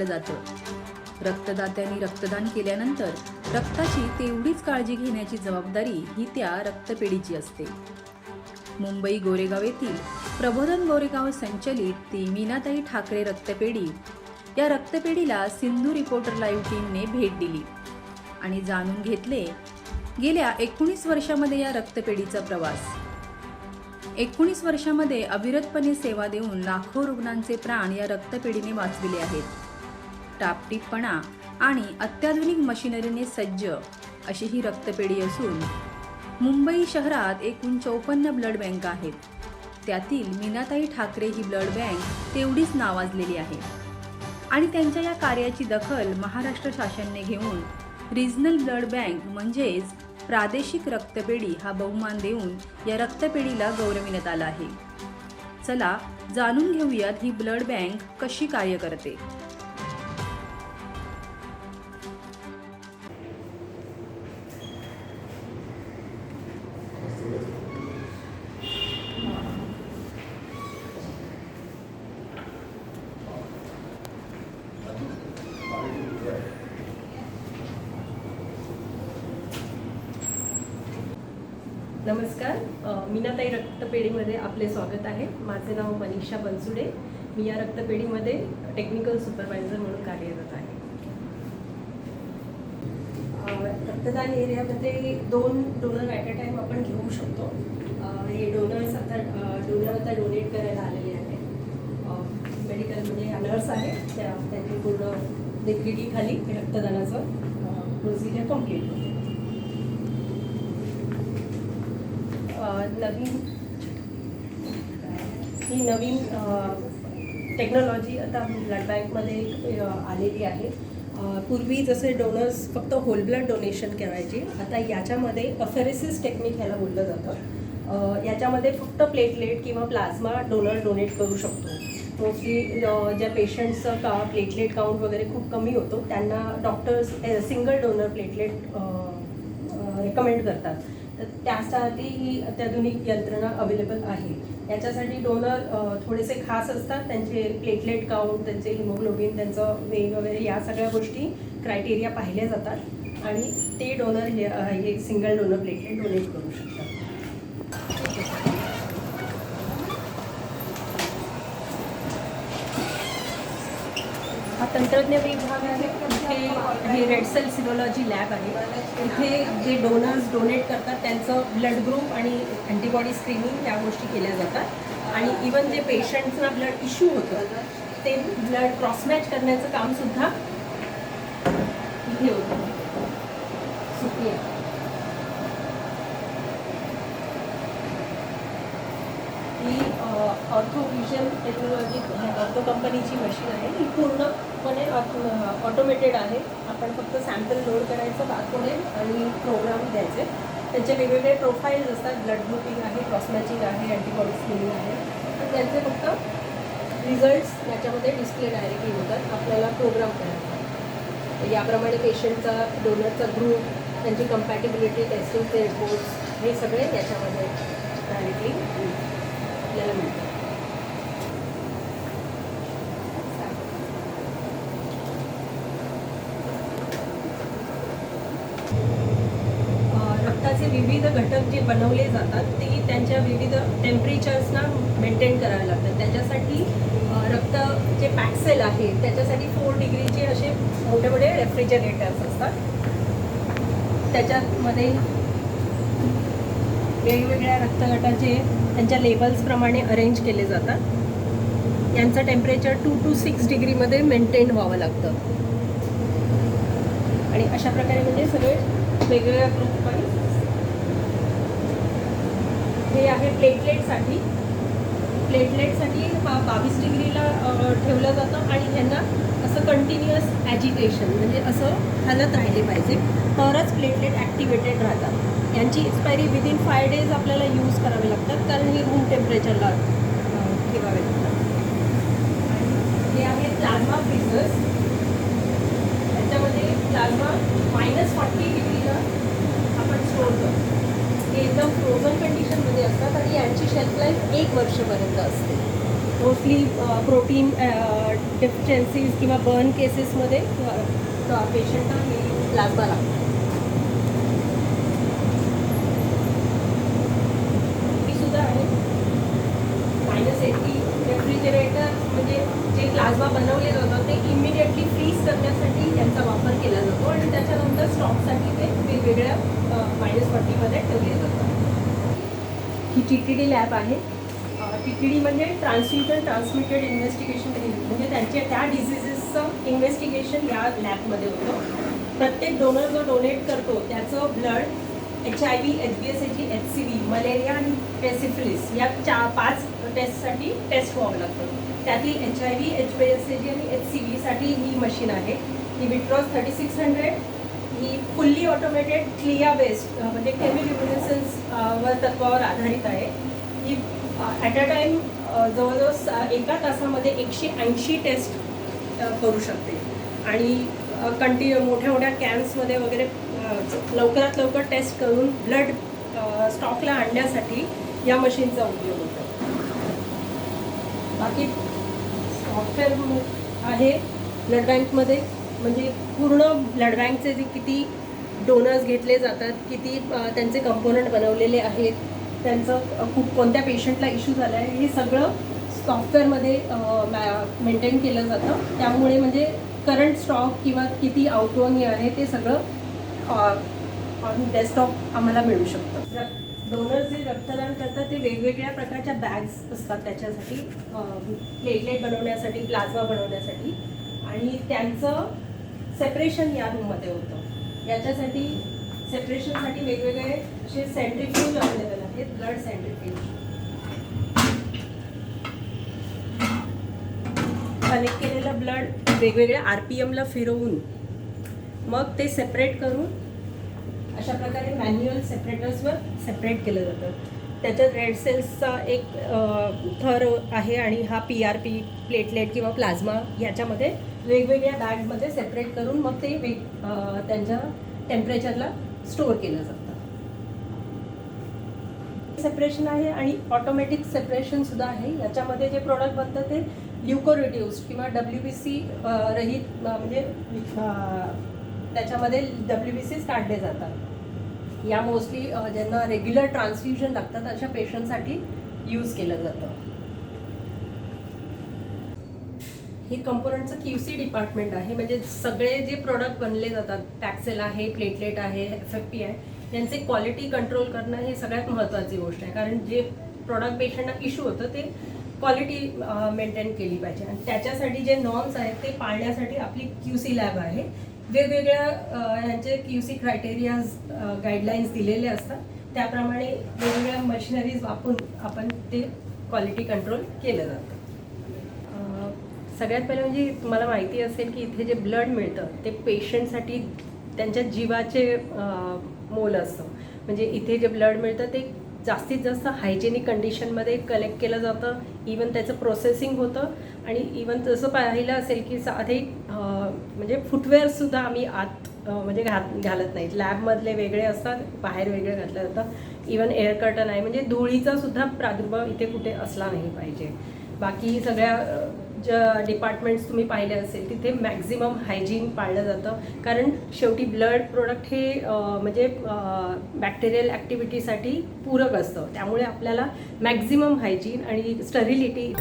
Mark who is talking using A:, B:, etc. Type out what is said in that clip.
A: म्हटलं जातं. रक्तदात्यांनी रक्तदान केल्यानंतर रक्ताची तेवढीच काळजी घेण्याची जबाबदारी ही त्या रक्तपेढीची असते. मुंबई गोरेगाव येथील प्रबोधन गोरेगाव संचलित ती मीनाताई ठाकरे रक्तपेढी या रक्तपेढीला सिंधू रिपोर्टर लाईव्ह टीमने भेट दिली आणि जाणून घेतले गेल्या एकोणीस वर्षामध्ये या रक्तपेढीचा प्रवास. एकोणीस वर्षामध्ये अविरतपणे सेवा देऊन लाखो रुग्णांचे प्राण या रक्तपेढीने वाचविले आहेत. टापटीपणा आणि अत्याधुनिक मशिनरीने सज्ज अशी ही रक्तपेढी असून मुंबई शहरात एकूण चौपन्न ब्लड बँक आहेत त्यातील मीनाताई ठाकरे ही ब्लड बँक तेवढीच नावाजलेली आहे. आणि त्यांच्या या कार्याची दखल महाराष्ट्र शासनने घेऊन रिजनल ब्लड बँक म्हणजेच प्रादेशिक रक्तपेढी हा बहुमान देऊन या रक्तपेढीला गौरविण्यात आला आहे. चला जाणून घेऊयात ही ब्लड बँक कशी कार्य करते.
B: नमस्कार. मीनाताई रक्तपेढीमध्ये आपले स्वागत आहे. माझे नाव मनीषा बनसुडे. मी या रक्तपेढीमध्ये टेक्निकल सुपरवायझर म्हणून कार्यरत आहे. रक्तदान एरियामध्ये दोन डोनर ॲट अ टाईम आपण घेऊ शकतो. हे डोनर्स आता डोनर आता डोनेट करायला आलेले आहे मेडिकल म्हणजे नर्स आहे. त्या त्यांनी पूर्ण देखरेखीखाली रक्तदानाचं प्रोसिजर कंप्लीट होते. नवीन ही नवीन टेक्नॉलॉजी आता ब्लड बँकमध्ये आलेली आहे. पूर्वी जसे डोनर्स फक्त होल ब्लड डोनेशन करायचे आता याच्यामध्ये अफेरेसिस टेक्निक ह्याला बोललं जातं. याच्यामध्ये फक्त प्लेटलेट किंवा प्लाझ्मा डोनर डोनेट करू शकतो. मोस्टली ज्या पेशंट्सचं का प्लेटलेट काउंट वगैरे खूप कमी होतो त्यांना doctors single donor platelet recommend करतात. तर त्यासाठी ही अत्याधुनिक यंत्रणा अवेलेबल आहे. याच्यासाठी डोनर थोडेसे खास असतात. त्यांचे प्लेटलेट काउंट त्यांचे हिमोग्लोबिन त्यांचं वेग वगैरे या सगळ्या गोष्टी क्रायटेरिया पाहिल्या जातात. आणि ते डोनर हे हे सिंगल डोनर प्लेटलेट डोनेट करू शकतात. तंत्रज्ञ विभाग आहे इथे हे रेड सेल सिरोलॉजी लॅब आहे. इथे जे डोनर्स डोनेट करतात त्यांचं ब्लड ग्रुप आणि अँटीबॉडी स्क्रीनिंग या गोष्टी केल्या जातात. आणि इवन जे पेशंट्सना ब्लड इश्यू होतं ते ब्लड क्रॉसमॅच करण्याचं कामसुद्धा इथे होतं सुखी आहे ही ऑर्थोव्हिजन टेक्नॉलॉजी ऑर्थो कंपनीची मशीन आहे. ही पूर्णपणे ऑटोमेटेड आहे. आपण फक्त सॅम्पल लोड करायचं बारकोडे आणि प्रोग्राम द्यायचे. त्यांचे वेगवेगळे प्रोफाईल्स असतात. ब्लड ग्रुपिंग आहे क्रॉस मॅचिंग आहे अँटीबॉडी स्क्रीनिंग आहे. तर त्यांचे फक्त रिझल्ट्स याच्यामध्ये डिस्प्ले डायरेक्टली होतात. आपल्याला प्रोग्राम करायचा याप्रमाणे पेशंटचा डोनरचा ग्रुप त्यांची कम्पॅटेबिलिटी टेस्टिंगचे रिपोर्ट्स हे सगळे त्याच्यामध्ये डायरेक्टली आपल्याला मिळतात अ, रक्ताचे विविध घटक जे बनवले जातात ते त्यांच्या विविध टेम्परेचर्सना मेंटेन करावे लागतात. त्याच्यासाठी रक्त जे पॅक्सेल आहे त्याच्यासाठी फोर डिग्रीचे असे मोठे मोठे रेफ्रिजरेटर्स असतात. त्याच्यामध्ये वेगवेगळ्या रक्तगटाचे त्यांच्या लेबल्सप्रमाणे अरेंज केले जातात. यांचं टेम्परेचर टू टू सिक्स डिग्रीमध्ये मेंटेन व्हावं लागतं. आणि अशा प्रकारे म्हणजे सगळे वेगवेगळ्या ग्रुप हे आहे प्लेटलेटसाठी प्लेटलेटसाठी बावीस डिग्रीला ठेवलं जातं आणि ह्यांना असं कंटिन्युअस ॲजिटेशन म्हणजे असं हलत राहिले पाहिजे. तरच प्लेटलेट ॲक्टिवेटेड राहतात. यांची एक्सपायरी विदिन फाय डेज आपल्याला यूज करावे लागतात कारण हे रूम टेम्परेचरला ठेवावे लागतात. हे आहे प्लाझ्मा फ्रीजर्स त्याच्यामध्ये प्लाझ्मा मायनस फॉर्टी डिग्रीला आपण स्टोर करतो हे एकदम फ्रोझन कंडिशनमध्ये असतात आणि यांची शेल्फ लाईफ एक वर्षपर्यंत असते. मोस्टली प्रोटीन डेफिशियन्सीज किंवा बर्न केसेसमध्ये पेशंटला हे प्लाझ्मा लागतो. सुद्धा आहे. मायनस एटी रेफ्रिजरेटर म्हणजे जे प्लाझ्मा बनवले जातं ते इमिडिएटली फ्रीज करण्यासाठी यांचा वापर केला जातो आणि त्याच्यानंतर स्टॉकसाठी ते वेगवेगळ्या मायनस फॉर्टीमध्ये ठेवतात. ही टी टी डी लॅब आहे. टी टी डी म्हणजे ट्रान्सफ्युजन ट्रान्समिटेड इन्व्हेस्टिगेशन म्हणजे त्यांच्या त्या डिझिजेसचं इन्व्हेस्टिगेशन या लॅबमध्ये होतं. प्रत्येक डोनर जो डोनेट करतो त्याचं blood H I V H B S H H C V malaria आणि पेसिफिलिस या चार पाच टेस्टसाठी टेस्ट व्हावं लागतं. त्यातील H I V H B S H आणि एच सी व्हीसाठी ही मशीन आहे. ही विट्रॉस थर्टी सिक्स हंड्रेड ही फुल्ली ऑटोमेटेड क्लिया बेस्ड म्हणजे केमिलिमिनेसन्स वर तत्वावर आधारित आहे. ही ॲट अ टाईम जवळजवळ एका तासामध्ये एकशे ऐंशी टेस्ट करू शकते. आणि कंटिन्यू मोठ्या मोठ्या कॅम्प्समध्ये वगैरे लवकरात लवकर टेस्ट करून ब्लड स्टॉकला आणण्यासाठी या मशीनचा उपयोग होतो. बाकी सॉफ्टवेअर आहे ब्लड बँकमध्ये म्हणजे पूर्ण ब्लड बँकचे जे किती डोनर्स घेतले जातात किती त्यांचे कंपोनंट बनवलेले आहेत त्यांचं खूप कोणत्या पेशंटला इश्यू झाला आहे हे सगळं सॉफ्टवेअरमध्ये मेंटेन केलं जातं. त्यामुळे म्हणजे करंट स्टॉक किंवा किती आउटगोईंग आहे ते सगळं ऑन डेस्कटॉप आम्हाला मिळू शकतं. डोनर्स जे रक्तदान करतात ते वेगवेगळ्या प्रकारच्या बॅग्स असतात त्याच्यासाठी प्लेटलेट बनवण्यासाठी प्लाझ्मा बनवण्यासाठी. आणि त्यांचं सेपरेशन या रूममध्ये होतं. याच्यासाठी सेपरेशनसाठी वेगवेगळे असे सेंट्रिफ्यूज अवेलेबल आहेत ब्लड सेंट्रिफ्यूज कलेक्ट केलेलं ब्लड वेगवेगळ्या आर पी एमला फिरवून मग ते सेपरेट करून अशा प्रकारे मॅन्युअल सेपरेटर्सवर सेपरेट केलं जातं. त्याच्यात रेड सेल्सचा एक थर आहे आणि हा पी आर पी प्लेटलेट किंवा प्लाझ्मा याच्यामध्ये वेगवेगळ्या बॅगमध्ये सेपरेट करून मग ते वेग त्यांच्या टेम्परेचरला स्टोअर केलं जातं. सेपरेशन आहे आणि ऑटोमॅटिक सेपरेशन सुद्धा आहे. याच्यामध्ये जे प्रोडक्ट बनतं ते ल्युकोरिड्यूस्ड किंवा डब्ल्यू बी सी रहित म्हणजे त्याच्यामध्ये डब्ल्यू बी सीज काढले जातात. या मोस्टली ज्यांना रेग्युलर ट्रान्सफ्युजन लागतात अशा पेशंटसाठी यूज केलं जातं. हे कंपोनंटचं क्यू सी डिपार्टमेंट आहे. म्हणजे सगळे जे प्रोडक्ट बनले जातात टॅक्सेल आहे प्लेटलेट आहे एफ एफ पी आहे त्यांचे क्वालिटी कंट्रोल करणं हे सगळ्यात महत्त्वाची गोष्ट आहे. कारण जे प्रोडक्ट पेशंटना इश्यू होतं ते क्वालिटी मेंटेन केली पाहिजे. आणि त्याच्यासाठी जे नॉर्म्स आहेत ते पाळण्यासाठी आपली क्यू सी लॅब आहे. वेगवेगळ्या अ, ह्यांचे क्यू सी क्रायटेरियाज गाईडलाईन्स दिलेले असतात. त्याप्रमाणे वेगवेगळ्या मशिनरीज वापरून आपण ते क्वालिटी कंट्रोल केलं जातं. सगळ्यात पहिलं म्हणजे तुम्हाला माहिती असेल की इथे जे ब्लड मिळतं ते पेशंटसाठी त्यांच्या जीवाचे मोल असतं. म्हणजे इथे जे ब्लड मिळतं ते जास्तीत जास्त हायजेनिक कंडिशनमध्ये कलेक्ट केलं जातं. इवन त्याचं प्रोसेसिंग होतं. आणि इवन जसं पाहिलं असेल की साधे म्हणजे फुटवेअरसुद्धा आम्ही आत म्हणजे घात घालत नाहीत लॅबमधले वेगळे असतात बाहेर वेगळे घातलं जातं इवन एअर कर्टन आहे. म्हणजे धुळीचा सुद्धा प्रादुर्भाव इथे कुठे असला नाही पाहिजे. बाकी सगळ्या ज्या डिपार्टमेंट्स तुम्ही पाहिले असेल तिथे मॅक्झिमम हायजीन पाळलं जातं. कारण शेवटी ब्लड प्रोडक्ट हे म्हणजे बॅक्टेरियल ॲक्टिव्हिटीसाठी पूरक असतं. त्यामुळे आपल्याला मॅक्झिमम हायजीन आणि स्टरिलिटी